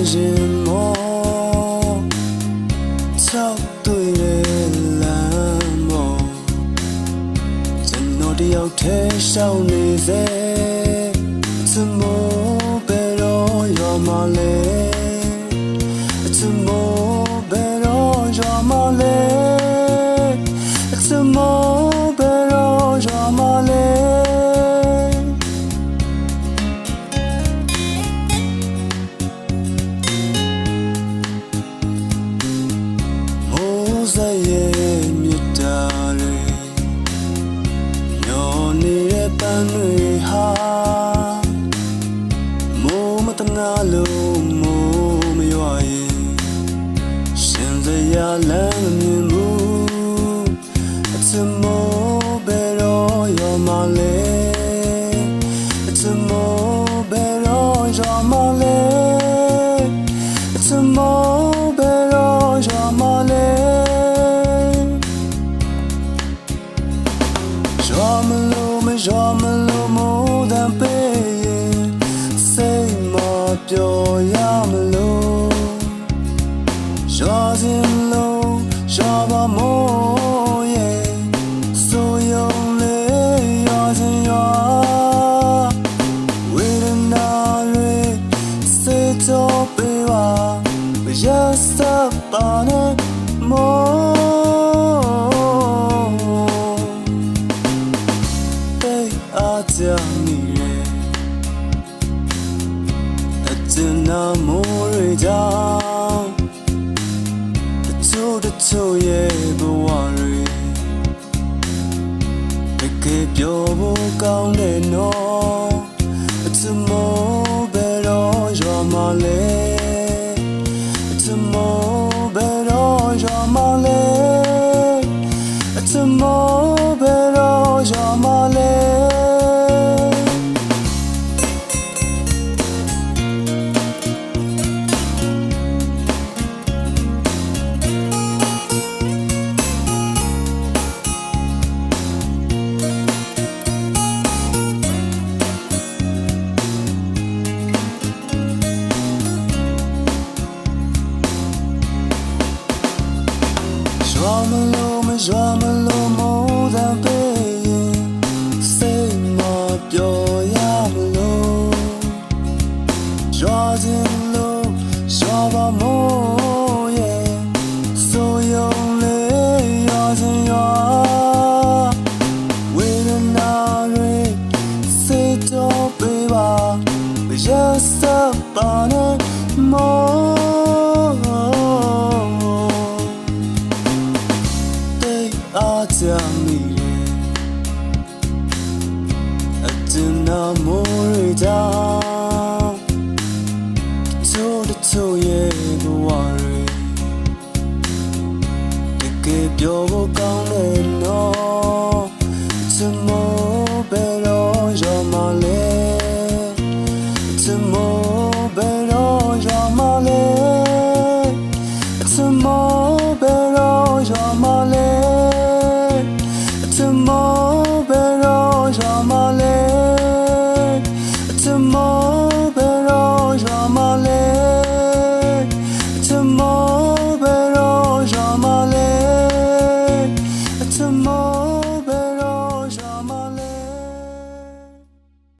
ခြင်းမောချောက်တွေ့တဲ့လမ်းမောကျွန်တော်တယောက်တည်းရှောင်နေစေသမဘယ်တော့ရမလဲတွေဟာမိုးမတနာလို့မိုးမရွာရင်ရှင်စရာလမ်းမြင်မှုအချင်မိုးဘယ်တော့ရောမလဲအချင်မိုးဘယ်တော့ရောမလဲအချင်မိုးဘယ်တော့ရောမလဲရောမလဲရောမလို့မိုးတံပေးရင်စိတ်မပြောရမလို့နာမိုးတွေကြောင့်တချို့တချို့ရဲ့ဘဝတွေတကယ်ပြောဖို့ကောင်းတယ်နော်အချစ်မောဘယ်တော့ရမလဲအချစ်မောဘယ်တော့ရမလဲအချစ်မော Just a bonnet more အားကြမိတယ်အတင်နာမိုးရတာတိုးတိုးရဲ့ဘဝရတကယ်ပြောဖို့ကောင်းတယ်နော်စမောဘယ်တော့ရမလဲစမောဘယ်တော့ရမလဲစမော